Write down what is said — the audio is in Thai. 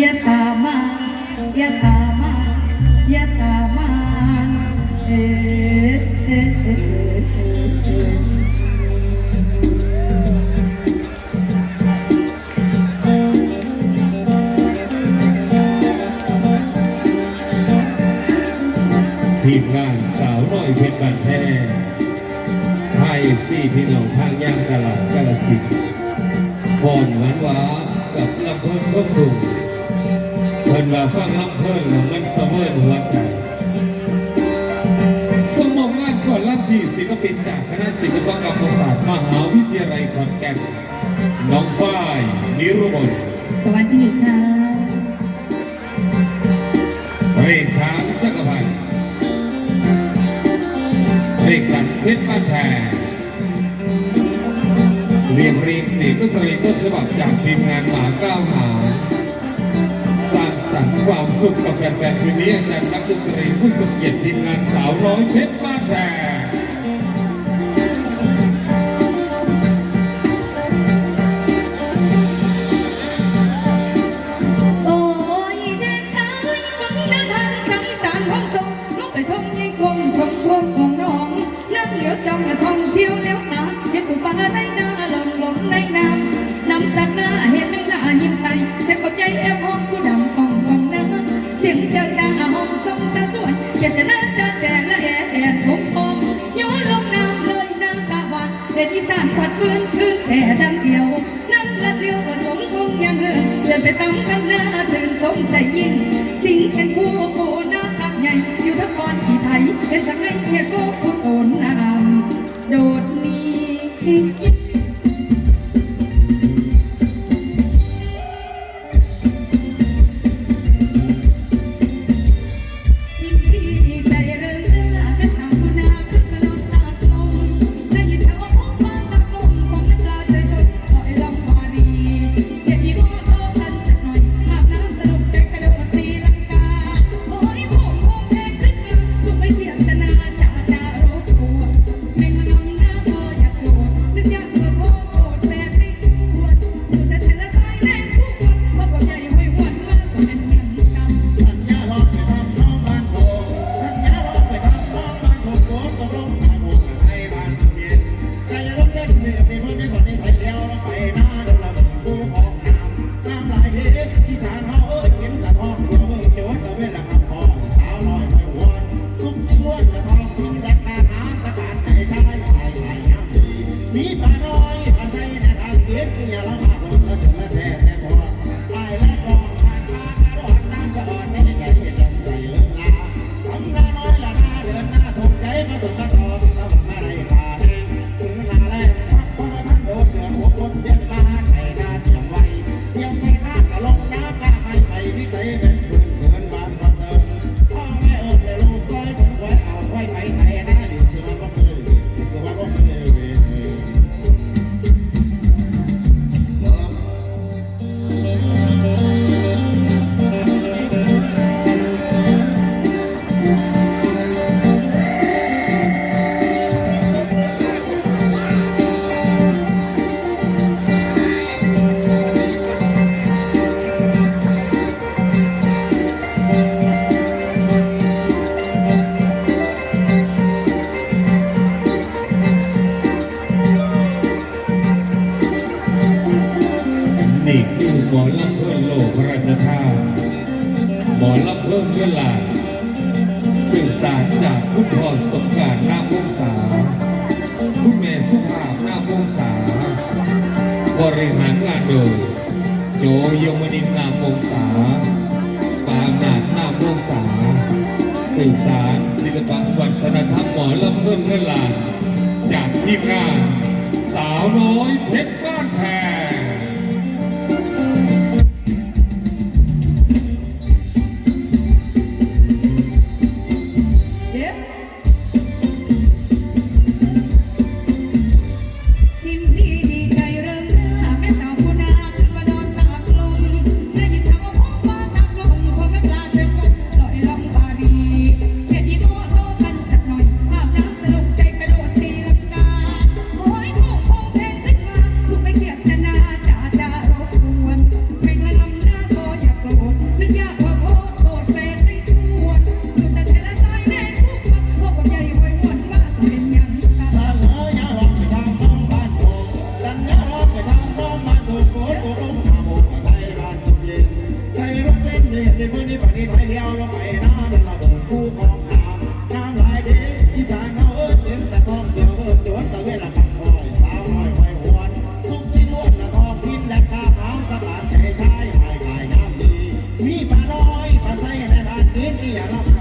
ย่าตามาย่าตามาย่าตามาเอเอเอเอเอทีมงานสาวน้อยเพชรบันแท้ไทยซี่พี่น้องทางย่างตลาดกาลสินบอนหวานหวานกับลำเพิ่นชมดุง เพิ่นว่าฟังลำเพิ่นแล้วมันเสมอหัวใจ สมองงานก่อนรับที่ศิลปินจากคณะศิลปกรรมศาสตร์มหาวิทยาลัยขอนแก่นน้องฝ้ายนิรุมลสวัสดีค่ะเรศช้างสักพันธ์เรกตันเพชรบ้านแพงเรียงเรียงเสียงดนตรีต้นฉบับจากทีมงานหมาก้าวหา สรรค์ความสุขกับแฟนๆคืนนี้อาจารย์นักดนตรีผู้ทรงเกียรติทีมงานสาวน้อยเพชรบ้านแพงโอ้ยเดชาฟังนาทานสังสารห้องทรงลูกไปท่องยิ่งคงชมทงของน้องนั่งเหลียวจ้องอย่าท่องเที่ยวแล้วหาเห็นผู้ฟังอะไรหน้าลงลงในน้ำน้ำตาเห็นไม่หน้าหิมใสเจ็บใจแอบห้อก เจ้าจ้าห้องทรงสะสวยอยากจะน่าจะแจกและแอะแอนทงทองโยนลงน้ำเลยน้ำตาหวานเด็ดอีสานขวัดฟื้นคืนแค่ดำเดียวนั่งละเดียวผสมคงยังเลื่อนเดินไปตามคันหน้าสื่นสมใจยิ่งสิ่งเห็นผู้โคหน้าตักใหญ่อยู่ทั้งคอนขี่ไทยเห็นสักไงเขียนโบผู้โตนนามโดดหนี้ มีปลาน้อยอาศัยในทางเก็บอย่าละมาหลงละจนละแท้แท้ทอ คือหมอลำเพื่อนโลกพระราชทานหมอลำเพื่อเพื่อนหลานสื่อสารจากคุณพ่อสมการนามวงศาคุณแม่สุภาพนามวงศาบริหารงานโดยโจยมนินนามวงศาปานาดนามวงศาสื่อสารศิลปะวัฒนธรรมหมอลำเพื่อเพื่อนหลานจากทีมงาน สาวน้อยเพชรบ้านแพง เลี้ยวลงไปน้าเดินระบิดคู่ขอตามน้ำลายเด็กอีสานเอาเอิ้นเแต่ทองเดียวเอิ้นตะเวลาปักคอยสาวหอยไฟหวนสุกชิ้ล้วนละทองกินและข้าหางสะพานใจชายหายหายน้ำดี มีปลาน้อยปลาไสในทานกิอีย่